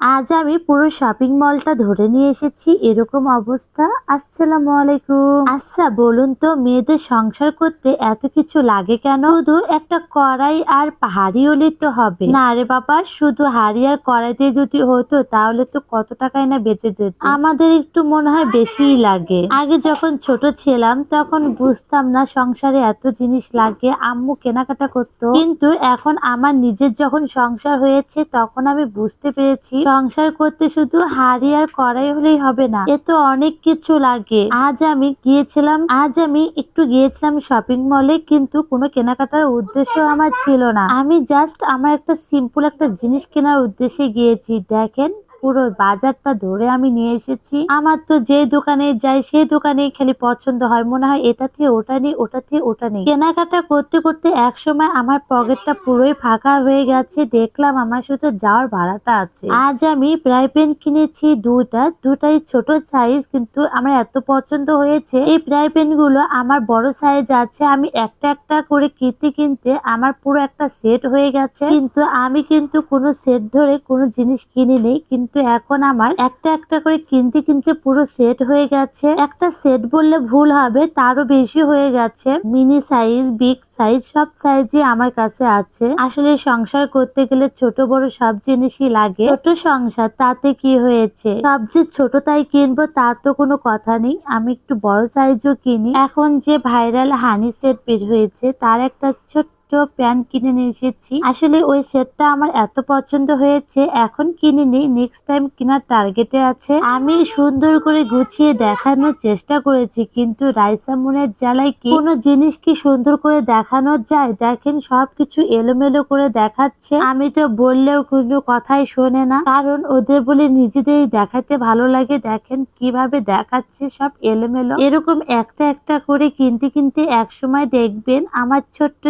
আজ আমি পুরো শপিং মলটা ধরে নিয়ে এসেছি। এরকম অবস্থা। আসসালামু আলাইকুম। আচ্ছা বলুন তো, মেয়েদের সংসার করতে এত কিছু লাগে কেন? শুধু একটা কড়াই আর হাড়ি হলে তো হবে। না রে বাবা, শুধু হাড়ি আর কড়াই দিয়ে যদি হতো, তাহলে তো কত টাকায় না বেঁচে যেত। আমাদের একটু মনে হয় বেশিই লাগে। আগে যখন ছোট ছিলাম, তখন বুঝতাম না সংসারে এত জিনিস লাগে, আম্মু কেনাকাটা করতো। কিন্তু এখন আমার নিজের যখন সংসার হয়েছে, তখন আমি বুঝতে পেরেছি সংসার করতে শুধু হাড়ি আর কড়াই হলেই হবে না, এ তো অনেক কিছু লাগে। আজ আমি গিয়েছিলাম, আজ আমি একটু গিয়েছিলাম শপিং মলে কিন্তু কোনো কেনাকাটার উদ্দেশ্য আমার ছিল না। আমি জাস্ট আমার একটা সিম্পল একটা জিনিস কেনার উদ্দেশ্যে গিয়েছি। দেখেন পুরো বাজারটা ধরে আমি নিয়ে এসেছি। আমার তো যে দোকানে যাই সেই দোকানে খালি পছন্দ হয়। মনে হয় এটা থেকে ওটা নেই, ওটা থেকে ওটা নেই। কেনাকাটা করতে করতে এক সময় আমার পকেটটা পুরোই ফাঁকা হয়ে গেছে। দেখলাম আমার শুধু যাওয়ার ভাড়াটা আছে। আজ আমি প্রায় পেন কিনেছি দুটা দুটাই ছোট সাইজ কিন্তু আমার এত পছন্দ হয়েছে। এই প্রায় পেনগুলো আমার বড় সাইজ আছে। আমি একটা একটা করে কিনতে কিনতে আমার পুরো একটা সেট হয়ে গেছে। কিন্তু আমি কিন্তু কোনো সেট ধরে কোনো জিনিস কিনি নেই কিন্তু এখন আমার একটা একটা করে কিনতে কিনতে পুরো সেট হয়ে গেছে। একটা সেট বললে ভুল হবে, তারও বেশি হয়ে গেছে। মিনি সাইজ বিগ সাইজ সব সাইজই আমার কাছে আছে। আসলে সংসার করতে গেলে ছোট, বড় সব জিনিসই লাগে। ছোট সংসার, তাতে কি হয়েছে? সব যে ছোট তাই কিনবো, তার তো কোনো কথা নেই। আমি একটু বড় সাইজও কিনি। এখন যে ভাইরাল হানি সেট বের হয়েছে, তার একটা ছোট্ট প্যান্ট কিনে নিয়ে এসেছি। আসলে ওই সেটটা আমার এত পছন্দ হয়েছে, এখন কিনে নিই নেক্সট টাইম কেনার টার্গেটে আছে। আমি সুন্দর করে গুছিয়ে দেখানোর চেষ্টা করেছি, কিন্তু রাইসা মনের জ্বালায় কি? কোনো জিনিস কি সুন্দর করে দেখানো যায়? দেখেন, সবকিছু এলোমেলো করে দেখাচ্ছে। আমি তো বললেও কোনো কথাই শোনে না। কারণ ওদের বলে নিজেদেরই দেখাতে ভালো লাগে। দেখেন, কীভাবে দেখাচ্ছে সব এলোমেলো। এরকম একটা একটা করে কিনতে কিনতে এক সময় দেখবেন, আমার ছোট্ট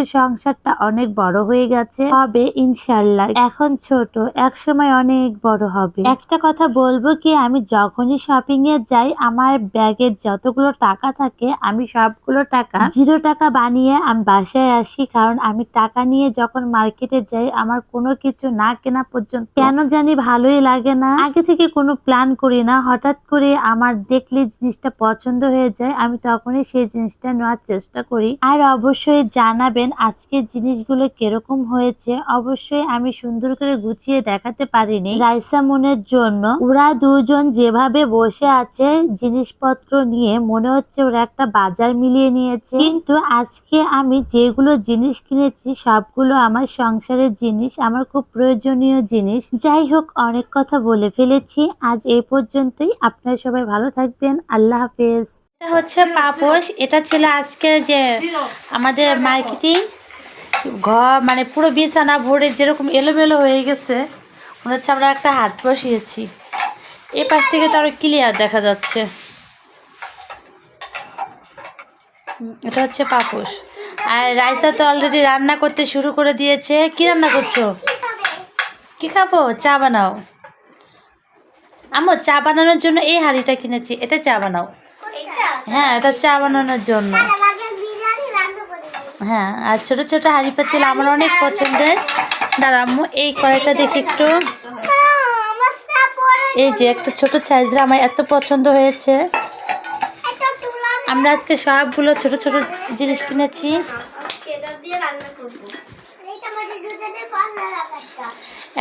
সংসারটা অনেক বড় হয়ে গেছে। হবে ইনশাল্লাহ এখন ছোট এক সময় অনেক বড় হবে। একটা কথা বলব কি, আমি যখনই শপিং এ যাই, আমার ব্যাগে যতগুলো টাকা থাকে, আমি সবগুলো টাকা জিরো টাকা বানিয়ে আমি বাসায় আসি। কারণ আমি টাকা নিয়ে যখন মার্কেটে যাই, আমার কোনো কিছু না কেনা পর্যন্ত কেন জানি ভালোই লাগে না। আগে থেকে কোনো প্ল্যান করি না। হঠাৎ করে আমার দেখলে জিনিসটা পছন্দ হয়ে যায়, আমি তখনই সেই জিনিসটা নেওয়ার চেষ্টা করি। আর অবশ্যই জানাবেন আজকের জিনিসগুলো কীরকম হয়েছে, অবশ্যই আমি সুন্দর করে গুছিয়ে দেখাতে পারিনি। রাইসা মনের জন্য ওরা দুজন যেভাবে বসে আছে জিনিসপত্র নিয়ে, মনে হচ্ছে ওরা একটা বাজার মিলিয়ে নিয়েছে। কিন্তু আজকে আমি যেগুলো জিনিস কিনেছি, সবগুলো আমার সংসারের জিনিস, আমার খুব প্রয়োজনীয় জিনিস। যাই হোক, অনেক কথা বলে ফেলেছি। আজ এই পর্যন্তই। আপনারা সবাই ভালো থাকবেন। আল্লাহ হাফেজ। এটা হচ্ছে পাপোশ। এটা ছিল আজকের যে আমাদের মার্কেটিং ঘর মানে পুরো বিছানা ভরে যেরকম এলোমেলো হয়ে গেছে মনে হচ্ছে আমরা একটা হাত বসিয়েছি। এ পাশ থেকে তো আরও ক্লিয়ার দেখা যাচ্ছে। এটা হচ্ছে পাপোশ আর রাইসা তো অলরেডি রান্না করতে শুরু করে দিয়েছে। কি রান্না করছ? কি খাব? চা বানাও। আমো চা বানানোর জন্য এই হাঁড়িটা কিনেছি। এটা চা বানাও। হ্যাঁ এটা চা বানানোর জন্য। হ্যাঁ আর ছোট ছোট হাঁড়ি পাতিল আমার অনেক পছন্দের। দাঁড়া আম্মু, এই কড়াইটা দেখি একটু। এই যে একটা ছোট সাইজের আমার এত পছন্দ হয়েছে। আমরা আজকে সবগুলো ছোট ছোট জিনিস কিনেছি।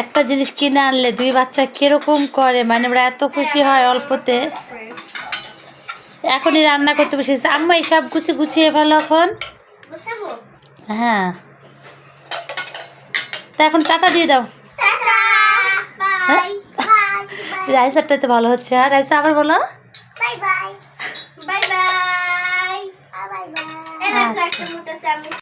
একটা জিনিস কিনে আনলে দুই বাচ্চা কীরকম করে মানে ওরা এত খুশি হয় অল্পতে। এখনই রান্না করতে বসেছে আম্মা, এই সব গুছিয়ে গুছিয়ে ফেলো এখন। হ্যাঁ। তা এখন টাটা দিয়ে দাও। রাইসারটা তো ভালো হচ্ছে আর রাইসা আবার বলো। Bye bye. Bye bye. Bye bye.